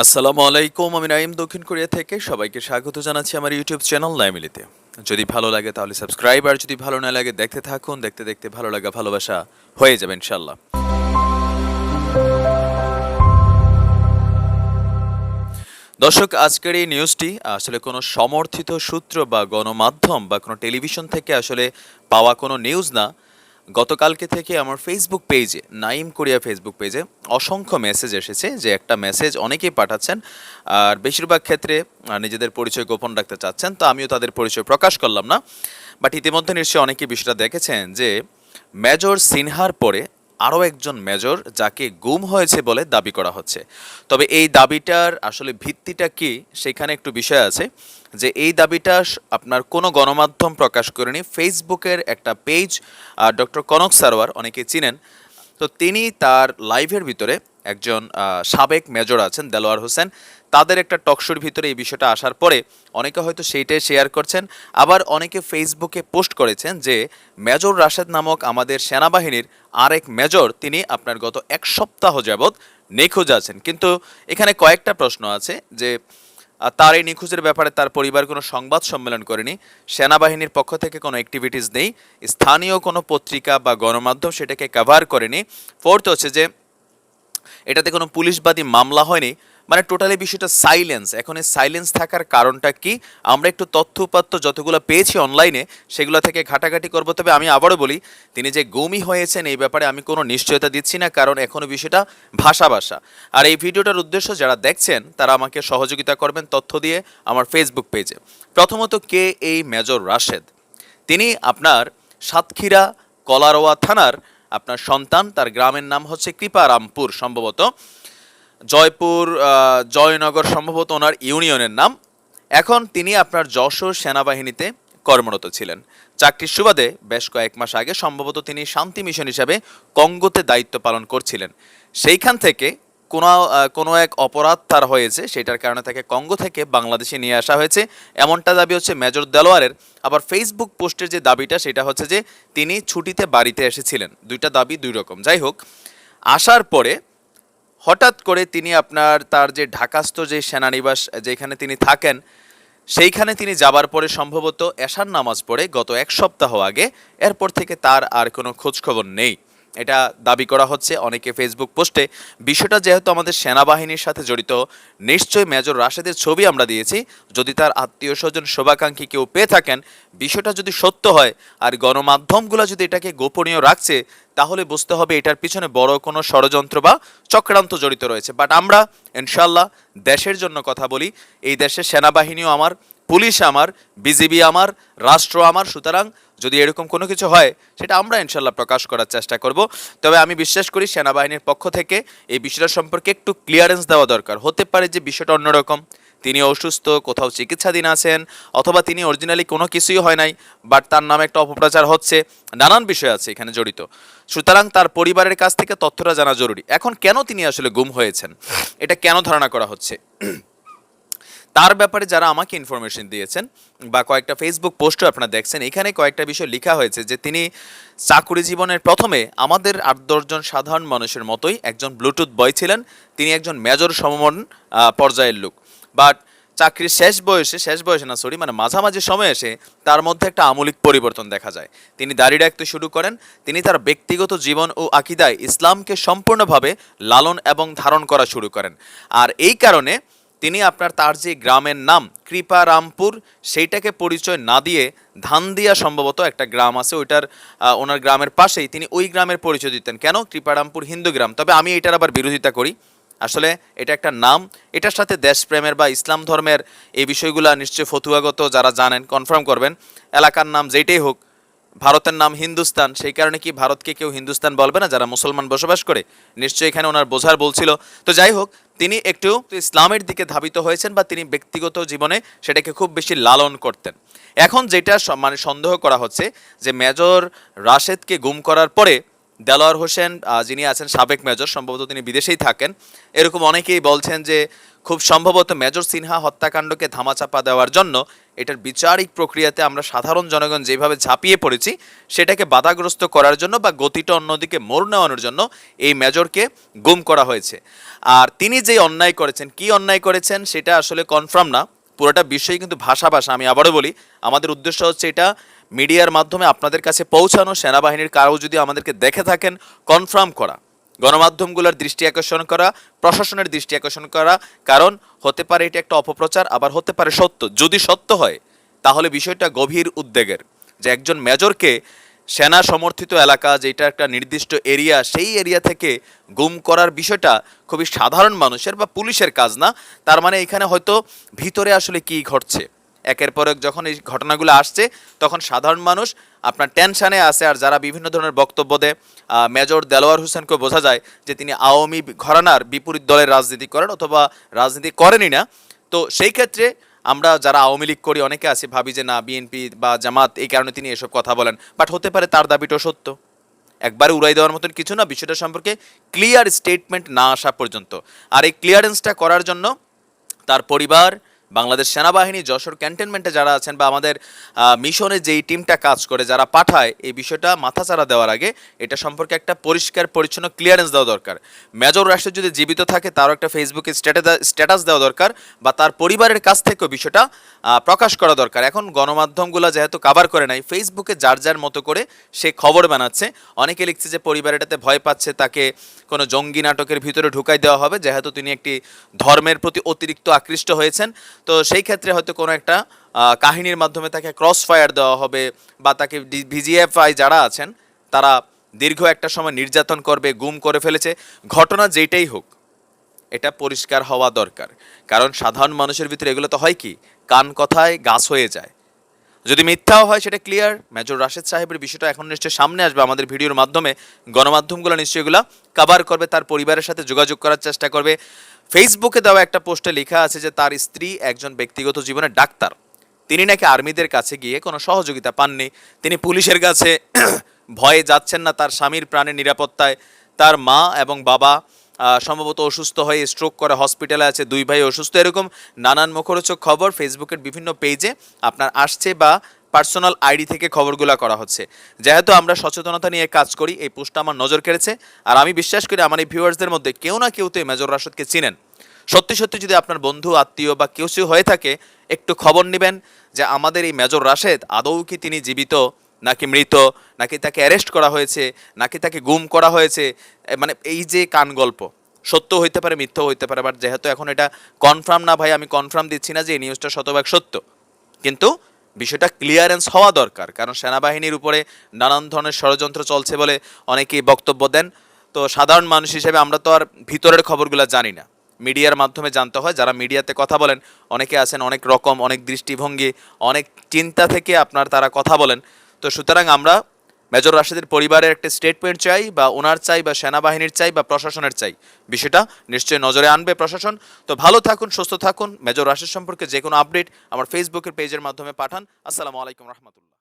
আসসালামু আলাইকুম, আমি নাইম দক্ষিণ কোরিয়া থেকে সবাইকে স্বাগত জানাচ্ছি আমার ইউটিউব চ্যানেল নাইমিলিতে। যদি ভালো লাগে তাহলে সাবস্ক্রাইব, আর যদি ভালো না লাগে দেখতে থাকুন। দেখতে দেখতে ভালো লাগা, ভালোবাসা হয়ে যাবে ইনশাল্লাহ দর্শক, আজকের এই নিউজটি আসলে কোনো সমর্থিত সূত্র বা গণমাধ্যম বা কোনো টেলিভিশন থেকে আসলে পাওয়া কোনো নিউজ না। গতকালকে থেকে আমার ফেসবুক পেজে নাইম কোরিয়া ফেসবুক পেজে অসংখ্য মেসেজ এসেছে যে একটা মেসেজ অনেকেই পাঠাচ্ছেন, আর বেশিরভাগ ক্ষেত্রে নিজেদের পরিচয় গোপন রাখতে চাচ্ছেন, তো আমিও তাদের পরিচয় প্রকাশ করলাম না। বাট ইতিমধ্যে নিশ্চয়ই অনেকেই বিষয়টা দেখেছেন যে মেজর সিনহার পরে আরও একজন মেজর যাকে গুম হয়েছে বলে দাবি করা হচ্ছে। তবে এই দাবিটার আসলে ভিত্তিটা কি সেখানে একটু বিষয় আছে যে এই দাবিটা আপনার কোনো গণমাধ্যম প্রকাশ করেনি। ফেসবুকের একটা পেজ ডক্টর কনক সারওয়ার অনেকে চিনেন তো তিনি তার লাইভের ভিতরে একজন সাবেক মেজর আছেন, দেলোয়ার হোসেন। তাদের একটা টকশোর ভিতরে এই বিষয়টা আসার পরে অনেকে হয়তো সেইটাই শেয়ার করছেন। আবার অনেকে ফেসবুকে পোস্ট করেছেন যে, মেজর রাশেদ নামক আমাদের সেনাবাহিনীর আরেক মেজর, তিনি আপনার গত এক সপ্তাহ যাবৎ নিখোঁজ আছেন। কিন্তু এখানে কয়েকটা প্রশ্ন আছে যে তার এই নিখোঁজের ব্যাপারে তার পরিবার কোনো সংবাদ সম্মেলন করেনি। সেনাবাহিনীর পক্ষ থেকে কোনো অ্যাক্টিভিটিস নেই। স্থানীয় কোনো পত্রিকা বা গণমাধ্যম সেটাকে কভার করেনি। ফোর্থ হচ্ছে যে, এটাতে কোনো পুলিশবাদী মামলা হয়নি। মানে টোটালি বিষয়টা সাইলেন্স এখন এই সাইলেন্স থাকার কারণটা কি? আমরা একটু তথ্য উপাত্ত যতগুলো পেয়েছি অনলাইনে সেগুলো থেকে ঘাটাঘাটি করব। তবে আমি আবারও বলি, তিনি যে গুমই হয়েছেন এই ব্যাপারে আমি কোনো নিশ্চয়তা দিচ্ছি না, কারণ এখনও বিষয়টা ভাষা ভাষা। আর এই ভিডিওটার উদ্দেশ্য যারা দেখছেন, তারা আমাকে সহযোগিতা করবেন তথ্য দিয়ে আমার ফেসবুক পেজে প্রথমত কে এই মেজর রাশেদ? তিনি আপনার সাতক্ষীরা কলারোয়া থানার আপনার সন্তান, তার গ্রামের নাম হচ্ছে কৃপারামপুর সম্ভবত। জয়পুর জয়নগর সম্ভবত ওনার ইউনিয়নের নাম। এখন তিনি আপনার যশোর সেনাবাহিনীতে কর্মরত ছিলেন। চাকরির সুবাদে বেশ কয়েক মাস আগে সম্ভবত তিনি শান্তি মিশন হিসাবে কঙ্গোতে দায়িত্ব পালন করছিলেন। সেইখান থেকে কোনো কোনো এক অপরাধ তার হয়েছে, সেটার কারণে তাকে কঙ্গো থেকে বাংলাদেশে নিয়ে আসা হয়েছে। এমনটা দাবি হচ্ছে মেজর দেলোয়ারের। আবার ফেসবুক পোস্টের যে দাবিটা, সেটা হচ্ছে যে তিনি ছুটিতে বাড়িতে এসেছিলেন। দুইটা দাবি দুই রকম। যাই হোক, আসার পরে হঠাৎ করে তিনি আপনার তার যে ঢাকাস্থ যে সেনানিবাস যেখানে তিনি থাকেন, সেইখানে তিনি যাবার পরে সম্ভবত এশার নামাজ পড়ে গত এক সপ্তাহ আগে, এরপর থেকে তার আর কোনো খোঁজখবর নেই। এটা দাবি করা হচ্ছে। অনেকে ফেসবুক পোস্টে, বিষয়টা যেহেতু আমাদের সেনাবাহিনীর সাথে জড়িত, নিশ্চয়ই মেজর রাশেদের ছবি আমরা দিয়েছি। যদি তার আত্মীয় স্বজন শোভাকাঙ্ক্ষী কেউ পেয়ে থাকেন, বিষয়টা যদি সত্য হয় আর গণমাধ্যমগুলো যদি এটাকে গোপনীয় রাখছে, তাহলে বুঝতে হবে এটার পিছনে বড় কোনো ষড়যন্ত্র বা চক্রান্ত জড়িত রয়েছে। বাট আমরা ইনশাল্লাহ দেশের জন্য কথা বলি। এই দেশের সেনাবাহিনীও আমার, পুলিশ আমার, বিজিবি আমার, রাষ্ট্র আমার, সুতরাং যদি এরকম কোনো কিছু হয়, সেটা আমরা ইনশাল্লাহ প্রকাশ করার চেষ্টা করব। তবে আমি বিশ্বাস করি সেনাবাহিনীর পক্ষ থেকে এই বিষয়টা সম্পর্কে একটু ক্লিয়ারেন্স দেওয়া দরকার। হতে পারে যে বিষয়টা অন্যরকম। তিনি অসুস্থ, কোথাও চিকিৎসাধীন আছেন, অথবা তিনি অরিজিনালি কোনো কিছুই হয় নাই বাট তার নামে একটা অপপ্রচার হচ্ছে, নানান বিষয় আছে এখানে জড়িত। সুতরাং তার পরিবারের কাছ থেকে তথ্যটা জানা জরুরি। এখন কেন তিনি আসলে গুম হয়েছেন? এটা কেন ধারণা করা হচ্ছে? তার ব্যাপারে যারা আমাকে ইনফরমেশন দিয়েছেন বা কয়েকটা ফেসবুক পোস্টও আপনারা দেখছেন, এখানে কয়েকটা বিষয় লেখা হয়েছে যে তিনি চাকুরি জীবনের প্রথমে আমাদের আট দশজন সাধারণ মানুষের মতোই একজন ব্লুটুথ বয় ছিলেন। তিনি একজন মেজর সমমন পর্যায়ের লোক। বাট চাকরির শেষ বয়সে শেষ বয়সে না সরি মানে মাঝামাঝি সময় এসে তার মধ্যে একটা আমূলিক পরিবর্তন দেখা যায়। তিনি দাড়ি রাখতে শুরু করেন। তিনি তার ব্যক্তিগত জীবন ও আকিদায় ইসলামকে সম্পূর্ণভাবে লালন এবং ধারণ করা শুরু করেন। আর এই কারণে তিনি আপনার তার যে গ্রামের নাম কৃপারামপুর, সেইটাকে পরিচয় না দিয়ে ধানদিয়া সম্ভবত একটা গ্রাম আছে, ওইটার ওনার গ্রামের পাশেই তিনি ওই গ্রামের পরিচয় দিতেন। কেন? কৃপারামপুর হিন্দু গ্রাম। তবে আমি এটার আবার বিরোধিতা করি। আসলে এটা একটা নাম। এটার সাথে দেশপ্রেমের বা ইসলাম ধর্মের এই বিষয়গুলো নিশ্চয়ই ফতুয়াগত যারা জানেন কনফার্ম করবেন। এলাকার নাম যেইটাই হোক ভারতের নাম হিন্দুস্তান, সেই কারণে কি ভারতকে কেউ হিন্দুস্তান বলবে না? যারা মুসলমান বসবাস করে, নিশ্চয়ই এখানে ওনার বোঝার বলছিল তো যাই হোক, তিনি একটু ইসলামের দিকে ধাবিত হয়েছেন বা তিনি ব্যক্তিগত জীবনে সেটাকে খুব বেশি লালন করতেন। এখন যেটা মানে সন্দেহ করা হচ্ছে যে মেজর রাশেদকে গুম করার পরে দেলোয়ার হোসেন যিনি আছেন সাবেক মেজর, সম্ভবত তিনি বিদেশেই থাকেন। এরকম অনেকেই বলছেন যে খুব সম্ভবত মেজর সিনহা হত্যাকাণ্ডকে ধামাচাপা দেওয়ার জন্য এটার বিচারিক প্রক্রিয়াতে আমরা সাধারণ জনগণ যেভাবে ঝাঁপিয়ে পড়েছি, সেটাকে বাধাগ্রস্ত করার জন্য বা গতিটা অন্যদিকে মোড় নেওয়ানোর জন্য এই মেজরকে গুম করা হয়েছে। আর তিনি যে অন্যায় করেছেন, কি অন্যায় করেছেন সেটা আসলে কনফার্ম না। পুরোটা বিষয় কিন্তু ভাষা ভাষা, আমি আবারও বলি। আমাদের উদ্দেশ্য হচ্ছে এটা মিডিয়ার মাধ্যমে আপনাদের কাছে পৌঁছানো, সেনাবাহিনীর কারও যদি আমাদেরকে দেখে থাকেন কনফার্ম করা। গণমাধ্যমগুলোর দৃষ্টি আকর্ষণ করা, প্রশাসনের দৃষ্টি আকর্ষণ করা, কারণ হতে পারে এটা একটা অপপ্রচার, আবার হতে পারে সত্য। যদি সত্য হয়, তাহলে বিষয়টা গভীর উদ্বেগের। যে একজন মেজরকে সেনা সমর্থিত এলাকা, যেটা একটা নির্দিষ্ট এরিয়া, সেই এরিয়া থেকে গুম করার বিষয়টা খুবই সাধারণ মানুষের বা পুলিশের কাজ না। তার মানে এখানে হয়তো ভিতরে আসলে কি ঘটছে? একের পর এক যখন এই ঘটনাগুলো আসছে, তখন সাধারণ মানুষ আপনার টেনশানে আছে আর যারা বিভিন্ন ধরনের বক্তব্য দেয় মেজর দেলোয়ার হোসেনকে বোঝা যায় যে তিনি আওয়ামী ঘরানার বিপরীত দলের রাজনীতি করেন অথবা রাজনীতি করেনই না। তো সেই ক্ষেত্রে আমরা যারা আওয়ামী লীগ করি, অনেকে আছি ভাবি যে না, বিএনপি বা জামাত এই কারণে তিনি এসব কথা বলেন। বাট হতে পারে তার দাবিটাও সত্য। একবারে উড়াই দেওয়ার মতন কিছু না, বিষয়টা সম্পর্কে ক্লিয়ার স্টেটমেন্ট না আসা পর্যন্ত। আর এই ক্লিয়ারেন্সটা করার জন্য তার পরিবার বাংলাদেশ সেনাবাহিনী, যশোর ক্যান্টনমেন্টে যারা আছেন বা আমাদের মিশনে যেই টিমটা কাজ করে, যারা পাঠায়, এই বিষয়টা মাথাচাড়া দেওয়ার আগে এটা সম্পর্কে একটা পরিষ্কার, পরিচ্ছন্ন ক্লিয়ারেন্স দেওয়া দরকার। মেজর রাষ্ট্র যদি জীবিত থাকে, তারও একটা ফেসবুকে স্ট্যাটাস দেওয়া দরকার বা তার পরিবারের কাছ থেকেও বিষয়টা প্রকাশ করা দরকার। এখন গণমাধ্যমগুলো যেহেতু কাভার করে নাই ফেসবুকে যার যার মতো করে সে খবর বানাচ্ছে। অনেকে লিখছে যে পরিবার এটাতে ভয় পাচ্ছে, তাকে কোনো জঙ্গি নাটকের ভিতরে ঢুকাই দেওয়া হবে, যেহেতু তিনি একটি ধর্মের প্রতি অতিরিক্ত আকৃষ্ট হয়েছেন। তো সেই ক্ষেত্রে হয়তো কোনো একটা কাহিনীর মাধ্যমে তাকে ক্রস ফায়ার দেওয়া হবে বা তাকে ভিজিএফআই যারা আছেন, তারা দীর্ঘ একটা সময় নির্যাতন করবে, গুম করে ফেলেছে। ঘটনা যেটাই হোক, এটা পরিষ্কার হওয়া দরকার। কারণ সাধারণ মানুষের ভিতরে এগুলো তো হয় কি? কান কথায় গাছ হয়ে যায়। যদি মিথ্যাও হয়, সেটা ক্লিয়ার মেজর রাশেদ সাহেবের বিষয়টা এখন নিশ্চয়ই সামনে আসবে আমাদের ভিডিওর মাধ্যমে। গণমাধ্যমগুলো নিশ্চয়ই এগুলো কাভার করবে, তার পরিবারের সাথে যোগাযোগ করার চেষ্টা করবে। ফেসবুকে দেওয়া একটা পোস্টে লেখা আছে যে তার স্ত্রী একজন ব্যক্তিগত জীবনে ডাক্তার। তিনি নাকি আর্মিদের কাছে গিয়ে কোনো সহযোগিতা পাননি। তিনি পুলিশের কাছে ভয়ে যাচ্ছেন না তার স্বামীর প্রাণের নিরাপত্তায়। তার মা এবং বাবা সম্ভবত অসুস্থ হয়ে স্ট্রোক করে হসপিটালে আছে। দুই ভাই অসুস্থ। এরকম নানান মুখরোচক খবর ফেসবুকের বিভিন্ন পেজে আপনার আসছে বা পার্সোনাল আইডি থেকে খবরগুলো করা হচ্ছে। যেহেতু আমরা সচেতনতা নিয়ে কাজ করি, এই পোস্টটা আমার নজর কেড়েছে। আর আমি বিশ্বাস করি, আমার এই ভিউয়ার্সদের মধ্যে কেউ না কেউ তো এই মেজর রাশদকে চিনেন। সত্যি সত্যি যদি আপনার বন্ধু, আত্মীয় বা কেউ হয়ে থাকে, একটু খবর নেবেন যে আমাদের এই মেজর রাশেদ আদৌ কি তিনি জীবিত, নাকি মৃত, নাকি তাকে অ্যারেস্ট করা হয়েছে, নাকি তাকে গুম করা হয়েছে মানে এই যে কান গল্প সত্য হইতে পারে, মিথ্য হইতে পারে, বাট যেহেতু এখন এটা কনফার্ম না ভাই, আমি কনফার্ম দিচ্ছি না যে এই নিউজটা শতভাগ সত্য। কিন্তু বিষয়টা ক্লিয়ারেন্স হওয়া দরকার, কারণ সেনাবাহিনীর উপরে নানান ধরনের ষড়যন্ত্র চলছে বলে অনেকেই বক্তব্য দেন। তো সাধারণ মানুষ হিসেবে আমরা তো আর ভিতরের খবরগুলো জানি না। মিডিয়ার মাধ্যমে জানতে হয়, যারা মিডিয়াতে কথা বলেন, অনেকে আছেন অনেক রকম, অনেক দৃষ্টিভঙ্গি, অনেক চিন্তা থেকে আপনার তারা কথা বলেন। তো সুতরাং আমরা মেজর রাশেদের পরিবারের একটা স্টেটমেন্ট চাই বা ওনার চাই বা সেনাবাহিনীর চাই বা প্রশাসনের চাই। বিষয়টা নিশ্চয়ই নজরে আনবে প্রশাসন। তো ভালো থাকুন, সুস্থ থাকুন। মেজর রাশেদ সম্পর্কে যে কোনো আপডেট আমার ফেসবুকের পেজের মাধ্যমে পাঠান। আসসালামু আলাইকুম রহমতুল্লাহ।